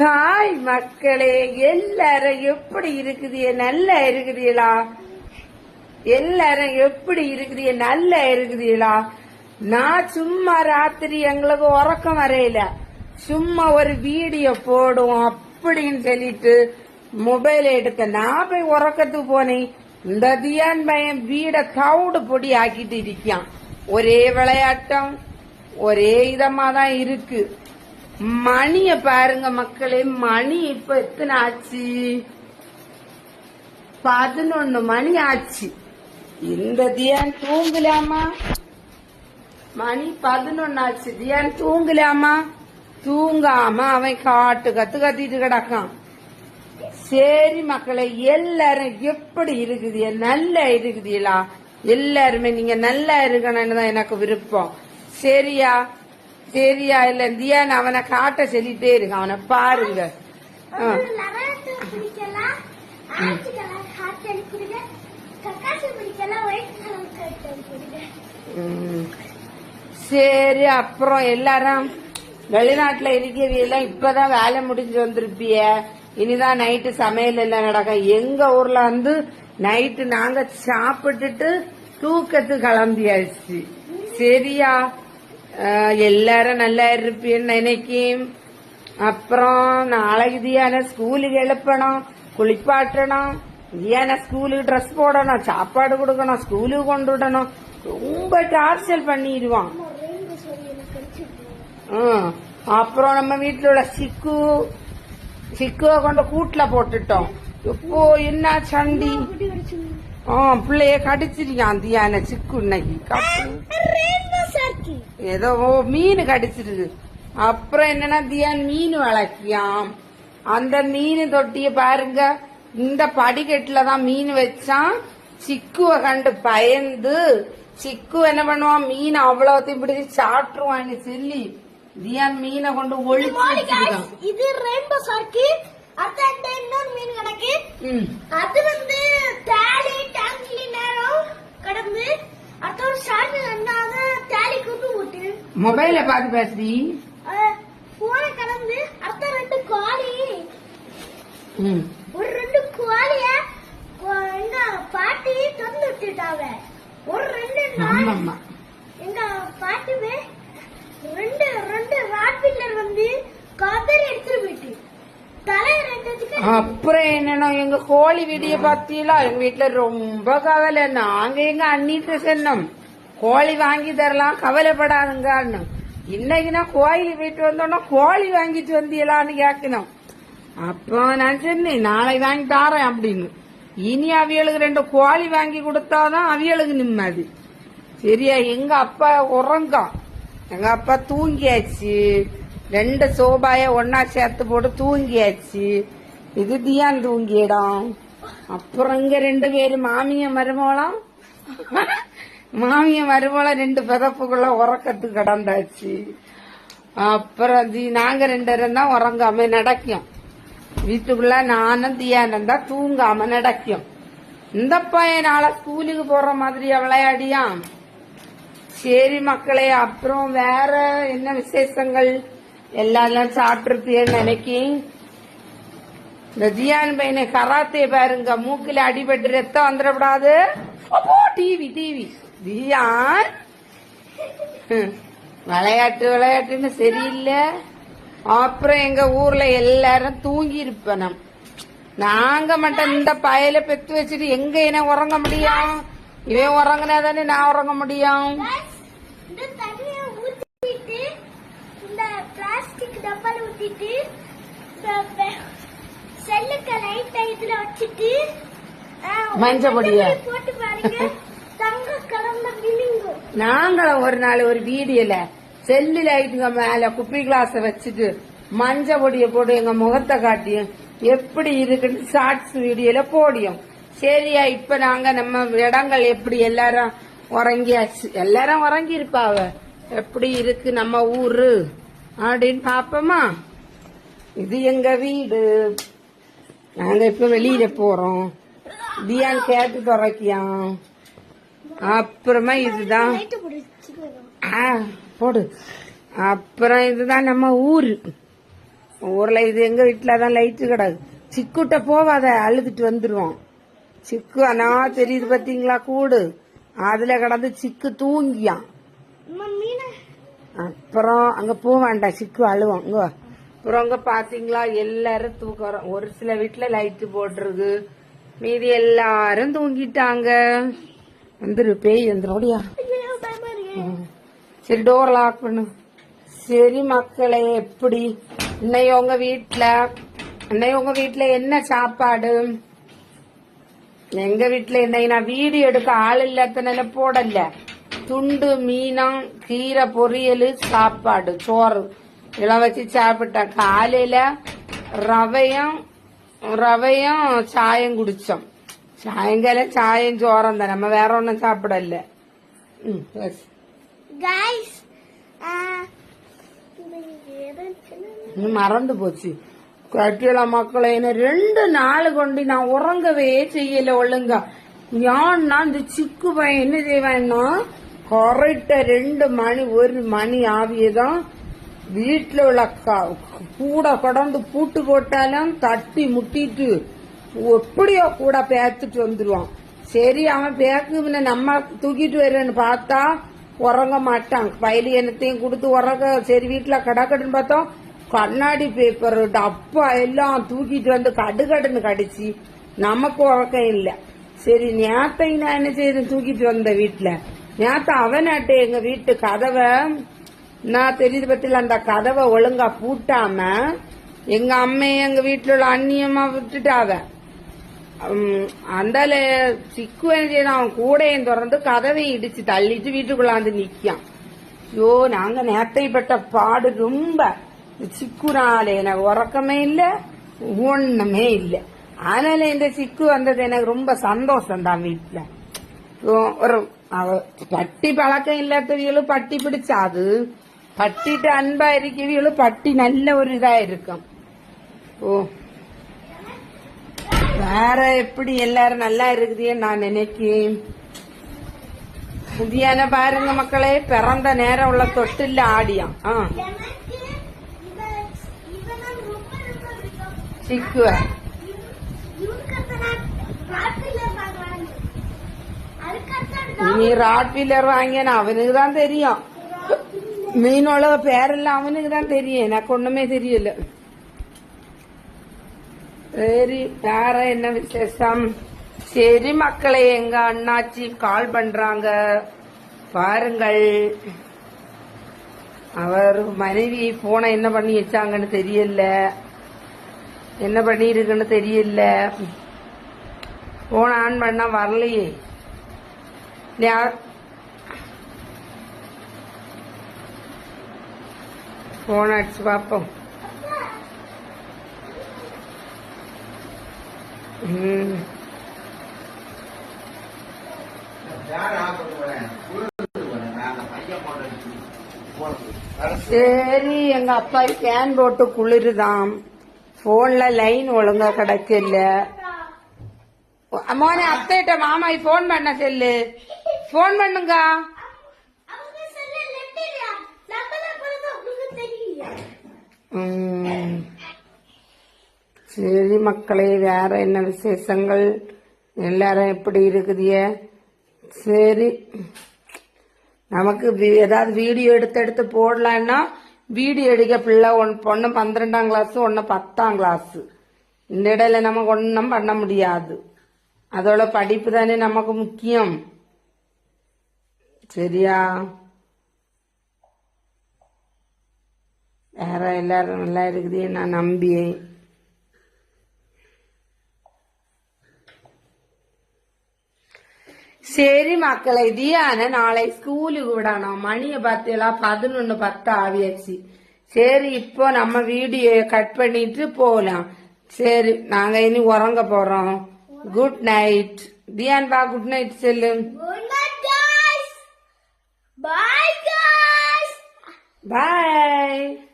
Hi மக்களே எல்லாரும் எப்படி இருக்குது நல்லா இருக்குதீங்களா எல்லாரும் எப்படி இருக்குது நல்லா இருக்குதீங்களா நான் சும்மா ராத்திரி எங்களுக்கு உறக்கம் வரையில சும்மா ஒரு வீடியோ போடுவோம் அப்படின்னு சொல்லிட்டு மொபைல் எடுத்த நான் போய் உறக்கத்துக்கு போனேன். இந்த தியான் பையன் வீட தவுடு பொடி ஆக்கிட்டு இருக்கான். ஒரே விளையாட்டம் ஒரே இதமா தான் இருக்கு. மணிய பாருங்க மக்களே மணி இப்ப எத்தனை ஆச்சு? பதினொன்னு மணி ஆச்சு. இந்த தியான் தூங்கலாமா? மணி பதினொன்னு ஆச்சு. தியான் தூங்கலாமா? தூங்காம அவன் காட்டு கத்து கத்திட்டு கிடக்கான். சரி மக்களே எல்லாரும் எப்படி இருக்குது? நல்லா இருக்குதுங்களா எல்லாருமே நீங்க நல்லா இருக்கணும்னு தான் எனக்கு விருப்பம். சரியா? சரியா இல்ல தியான் அவனை காட்ட சொல்லிட்டே இருக்கு அவனை பாருங்க. ஆ. சரி அப்புறம் எல்லாரும் வெளிநாட்டுல இருக்கிறவெல்லாம் இப்பதான் வேலை முடிஞ்சு வந்திருப்பிய. இனிதான் நைட்டு சமையல் எல்லாம் நடக்கும். எங்க ஊர்ல வந்து நைட்டு நாங்க சாப்பிட்டுட்டு தூக்கத்து கிளம்பியாச்சு. சரியா? எல்லாரும் நல்லா இருப்பீன்னு நினைக்கும் அப்புறம் நாளைக்கு தியான ஸ்கூலுக்கு எழுப்பணும் குளிப்பாட்டணும் தியான ஸ்கூலுக்கு ட்ரெஸ் போடணும் சாப்பாடு கொடுக்கணும் ஸ்கூலுக்கு கொண்டு விடணும். ரொம்ப டார்ச்சர் பண்ணிடுவான். அப்புறம் நம்ம வீட்டுல உள்ள சிக்கு சிக்குவை கொண்டு கூட்டுல போட்டுட்டோம். இப்போ என்ன சண்டி? ஆ பிள்ளைய கடிச்சிருக்கான் தியான சிக்கு இன்னைக்கு. ஏதோ மீன் கடிச்சிருக்கு அப்புறம் என்னன்னா தியான் மீன் வளர்க்கியாம். அந்த மீன் தொட்டிய பாருங்க. இந்த படிக்கட்டுல தான் மீன் வச்சான் சிக்குவ கண்டு பயந்து சிக்கு என்ன பண்ணுவான்? மீன் அவ்வளவுத்தையும் பிடிச்சி சாப்பிட்டுருவான்னு சொல்லி தியான் மீனை கொண்டு ஒழிச்சு இது ரெயின்போ சர்க்கி அது அந்த இன்னொரு மீன் கிடக்கு. அது வந்து தாலி டாங்கி நேரம் கடந்து மொபைல பார்த்து பேசுறீ போன கடந்து அடுத்த ரெண்டு கோழி. ஒரு ரெண்டு கோழிய கொ- எங்க பாட்டி திறந்து விட்டுட்டாங்க ஒரு ரெண்டு எங்க பாட்டி வே- ரெண்டு ரெண்டு ராட்பில்லர் வந்து கதறி எடுத்துட்டு போயிட்டு தலை ரெண்டுத்துக்கு அப்புறம் என்னன்னா எங்க கோழி வீடிய பாத்தீங்களா எங்க வீட்டுல ரொம்ப கவலை. நாங்க எங்க அண்ணிட்டு சென்னோம் கோழி வாங்கி தரலாம் கவலைப்படாதுங்கன்னு இன்னைக்கு நான் கோயில் போயிட்டு வந்தோம்னா கோழி வாங்கிட்டு வந்தீங்களான்னு கேட்கணும். அப்போ நான் சொன்னேன் நாளை வாங்கி தாரேன் அப்படின்னு. இனி அவியலுக்கு ரெண்டு கோழி வாங்கி கொடுத்தாதான் அவியலுக்கு நிம்மதி. சரியா? எங்க அப்பா உறங்கம் எங்க அப்பா தூங்கியாச்சு. ரெண்டு சோபாய ஒன்னா சேர்த்து போட்டு தூங்கியாச்சு. இது தியான் தூங்கிடும் அப்புறம் இங்க ரெண்டு பேரும் மாமிய மருமோளம் மாமிய மருமோளம் ரெண்டு பிதப்புக்குள்ள உறக்கத்துக்கு கடந்தாச்சு. அப்புறம் தி- நாங்க ரெண்டு பேரும் தான் உறங்காம நடக்கும் வீட்டுக்குள்ள நானும் தியானம் தான் தூங்காம நடக்கும் இந்த பையனால நாளை ஸ்கூலுக்கு போற மாதிரி விளையாடியா சரி மக்களே அப்புறம் வேற என்ன விசேஷங்கள்? எல்லாம் சாப்பிட்டுருப்பீன்னு நினைக்கி. இந்த ஜியான் பையனை கராத்தே பாருங்க. மூக்கில அடிபட்டு ரத்தம் வந்துடக்கூடாது. அப்போ டிவி டிவி தியான் விளையாட்டு விளையாட்டுன்னு சரியில்லை. அப்புறம் எங்க ஊர்ல எல்லாரும் தூங்கி இருப்பனம் நாங்க மட்டும் இந்த பயல பெத்து வச்சுட்டு எங்க என்ன உறங்க முடியும்? இவன் உறங்கினா தானே நான் உறங்க முடியும்? ஊத்திட்டு இந்த பிளாஸ்டிக் டப்பால ஊத்திட்டு இதுல வச்சுட்டு மஞ்சள் பொடிய. போட்டு பாருங்க. தங்க கலந்த விழுங்கும் நாங்களும் ஒரு நாள் ஒரு வீடியோல செல்லு லைட்டுங்க மேல குப்பி கிளாஸ வச்சுட்டு மஞ்ச பொடிய போட்டு எங்க முகத்தை காட்டியும் எப்படி இருக்குன்னு ஷார்ட்ஸ் வீடியோல போடியும். சரியா இப்ப நாங்க நம்ம இடங்கள் எப்படி எல்லாரும் உறங்கியாச்சு. எல்லாரும் உறங்கி இருப்பாவ எப்படி இருக்கு நம்ம ஊரு? அப்படின்னு பாப்போமா? இது எங்க வீடு? நாங்க இப்ப வெளியில போறோம். தியான் கேட்டு துறைக்கியான் அப்புறமா இதுதான். ஆ, போடு. அப்புறம் இதுதான் நம்ம ஊரு. ஊர்ல இது எங்க வீட்டுல தான் லைட்டு கிடக்கு. சிக்குட்ட போவாத அழுதுட்டு வந்துருவோம். சிக்கு அனா தெரியுது பாத்தீங்களா கூடு? அதுல கிடந்து சிக்கு தூங்கியான் அப்புறம் அங்க போக வேண்டாம் சிக்கு அழுவோம் இங்க வா. அப்புறம் பாத்தீங்களா எல்லாரும் தூக்கம் ஒரு சில வீட்டுல லைட்டு போட்டிருக்கு. மீதி எல்லாரும் தூங்கிட்டாங்க. வந்துரு பேய் வந்துடும் சரி டோர் லாக் பண்ணு. சரி மக்களே எப்படி? இன்னைக்கு உங்க வீட்டுல இன்னைக்கு உங்க வீட்டுல என்ன சாப்பாடு? எங்க வீட்டுல இன்னைக்கு நான் வீடியோ எடுக்க ஆள் இல்லாதனால போடல. துண்டு மீனம் கீரை பொரியல் சாப்பாடு சோறு. இதெல்லாம் வச்சு சாப்பிட்டேன் காலையில ரவையும் ரவையும் சாயம் குடிச்சோம். சாயங்காலம் சாயம் ஆ, இது ஏதோ சின்ன- இன்னும் மறந்து போச்சு. கட்டில மக்களை என்ன ரெண்டு நாள் கொண்டு நான் உறங்கவே செய்யல ஒழுங்கா. ஏன்னா இந்த சிக்கு பையன் என்ன செய்வான்னா கரெக்டா ரெண்டு மணி ஒரு மணி ஆவியதான் வீட்டில் உள்ள க- கூட கடந்து பூட்டு போட்டாலும் தட்டி முட்டிட்டு எப்படியோ கூட பேத்துட்டு வந்துடுவான் சரி அவன் பேக்கு முன்ன நம்ம தூக்கிட்டு வருவேன்னு பார்த்தா உறங்க மாட்டான். பயிலி என்னத்தையும் கொடுத்து உறங்க சரி வீட்டில் கடக்கடுன்னு பார்த்தோம். கண்ணாடி பேப்பர் டப்பா எல்லாம் தூக்கிட்டு வந்து கடுகடுன்னு கடிச்சு நமக்கு உறக்கம் இல்லை. சரி நேத்தை நான் என்ன செய்யறேன் தூக்கிட்டு வந்த வீட்டில் நேத்த அவனாட்டே எங்க வீட்டு கதவை நான் தெரியுது பத்தில அந்த கதவை ஒழுங்கா பூட்டாம எங்க அம்மையை எங்க வீட்டுல உள்ள அந்நியமா விட்டுட்டாவ. அந்த அந்தால சிக்கு என்ன அவன் கூடையும் திறந்து கதவையும் இடிச்சு தள்ளிட்டு வீட்டுக்குள்ளாந்து நிக்கான் ஐயோ நாங்க நேத்தைப்பட்ட பாடு ரொம்ப. சிக்குனால எனக்கு உறக்கமே இல்ல ஒண்ணுமே இல்ல. அதனால இந்த சிக்கு வந்தது எனக்கு ரொம்ப சந்தோஷம் தான் வீட்டுல ஒரு பட்டி பழக்கம் இல்லாதவங்களும் பட்டி பிடிச்சாது. பட்டிட்டு அன்பா இருக்கவிகளும் பட்டி நல்ல ஒரு இதா இருக்கும். ஓ. வேற எப்படி எல்லாரும் நல்லா இருக்குதே நான் நினைக்கிறேன். புதியான பாருங்க மக்களே பிறந்த நேரம் உள்ள தொட்டில்ல ஆடியான் ஆ. சிக்குவ. இவனுக்கு அடுத்த நான் ராட்டில பார்க்கலான்னு. அதுக்கு அடுத்த இனி ராட் வீலர் வாங்கின அவனுக்கு தான் தெரியும். மீனோட பேரெல்லாம் அவனுக்கு தான் தெரியும். எனக்கு ஒண்ணுமே தெரியல. சரி வேற என்ன விசேஷம்? சரி மக்களை எங்க அண்ணாச்சி கால் பண்றாங்க. பாருங்கள். அவர் மனைவி போனை என்ன பண்ணி வச்சாங்கன்னு தெரியல. என்ன பண்ணிருக்குன்னு தெரியல. போன் ஆன் பண்ணா வரலையே. ஃபோன் போன் அடிச்சு பார்ப்போம் ம். சரி எங்க அப்பா கேன் போட்டு குளிருதாம். போன்ல லைன் ஒழுங்கா கிடைக்கல. அம்மானே அத்தைகிட்ட மாமா போன் பண்ண செல்லு. போன் பண்ணுங்க அவங்க சொல்ல லெட்டரியா நம்ம தான் பிறந்தோம் உங்களுக்கு தெரியல ம். சரி மக்களே வேற என்ன விசேஷங்கள்? எல்லாரும் எப்படி இருக்குதிய? சரி. நமக்கு ஏதாவது வீடியோ எடுத்து எடுத்து போடலான்னா வீடியோ எடுக்க பிள்ளை ஒன் பொண்ணு பன்னிரெண்டாம் கிளாஸ் ஒன்று பத்தாம் கிளாஸ் இந்த இடையில நமக்கு ஒன்றும் பண்ண முடியாது. அதோட படிப்பு தானே நமக்கு முக்கியம். சரியா? வேற எல்லாரும் நல்லா இருக்குது நான் நம்பியேன் சரி மக்களை தியான நாளை ஸ்கூலுக்கு விடணும். மணியை பார்த்தீங்களா? பதினொன்னு பத்து ஆவியாச்சு சரி இப்போ நம்ம வீடியோ கட் பண்ணிட்டு போகலாம் சரி நாங்க இனி உறங்க போறோம். குட் நைட் தியான் பா குட் நைட் செல்லு. பாய்